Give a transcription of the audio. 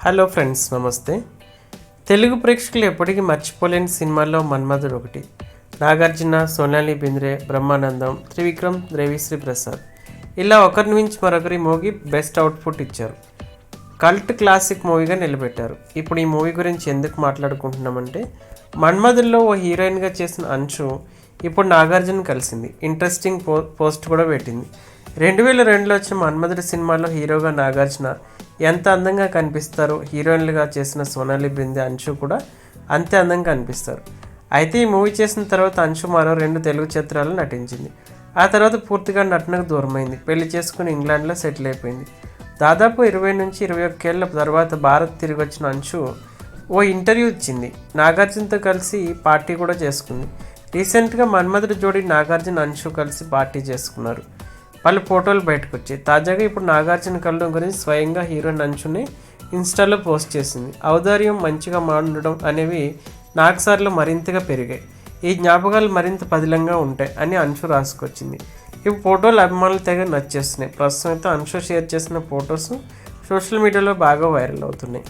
Hello friends నమస్తే. తెలుగు ప్రేక్షకులు ఎప్పటికీ మర్చిపోలేని సినిమాల్లో మన్మధుడు ఒకటి. నాగార్జున సోనాలి బింద్రే బ్రహ్మానందం త్రివిక్రమ్ రేవిశ్రీ ప్రసాద్. ఇలా ఒకరి నుంచి మరొకరి మూవీ బెస్ట్ అవుట్పుట్ ఇచ్చారు. కల్ట్ క్లాసిక్ మూవీగా నిలబెట్టారు. ఇప్పుడు ఈ మూవీ గురించి ఎందుకు మాట్లాడుకుంటున్నామంటే మన్మధుల్లో ఓ హీరోయిన్గా చేసిన అంశు ఇప్పుడు నాగార్జున కలిసింది. ఇంట్రెస్టింగ్ పో పోస్ట్ కూడా పెట్టింది. రెండు వేల రెండులో వచ్చిన మన్మధుడి సినిమాలో హీరోగా నాగార్జున ఎంత అందంగా కనిపిస్తారో? హీరోయిన్లుగా చేసిన సోనాలి బిందె అంశు కూడా అంతే అందంగా కనిపిస్తారు. అయితే ఈ మూవీ చేసిన తర్వాత అంశు మరో రెండు తెలుగు చిత్రాలు నటించింది. ఆ తర్వాత పూర్తిగా నటనకు దూరమైంది. పెళ్ళి చేసుకుని ఇంగ్లాండ్లో సెటిల్ అయిపోయింది. దాదాపు ఇరవై నుంచి ఇరవై ఒక్కేళ్ళ తర్వాత భారత్ తిరిగి వచ్చిన అంశు ఓ ఇంటర్వ్యూ ఇచ్చింది. నాగార్జునతో కలిసి పార్టీ కూడా చేసుకుంది. రీసెంట్గా మన్మధుడి జోడి నాగార్జున అంశు కలిసి పార్టీ చేసుకున్నారు. వాళ్ళ ఫోటోలు బయటకు వచ్చాయి తాజాగా ఇప్పుడు నాగార్జున కలడం గురించి స్వయంగా హీరోయిన్ అంచుని ఇన్స్టాలో పోస్ట్ చేసింది. ఔదార్యం మంచిగా మాండడం అనేవి నాగసార్లు మరింతగా పెరిగాయి. ఈ జ్ఞాపకాలు మరింత పదిలంగా ఉంటాయి అని అంశు రాసుకొచ్చింది. ఈ ఫోటోలు అభిమానులు తెగ నచ్చేస్తున్నాయి. ప్రస్తుతం అయితే అంశు షేర్ చేసిన ఫొటోస్ సోషల్ మీడియాలో బాగా వైరల్ అవుతున్నాయి.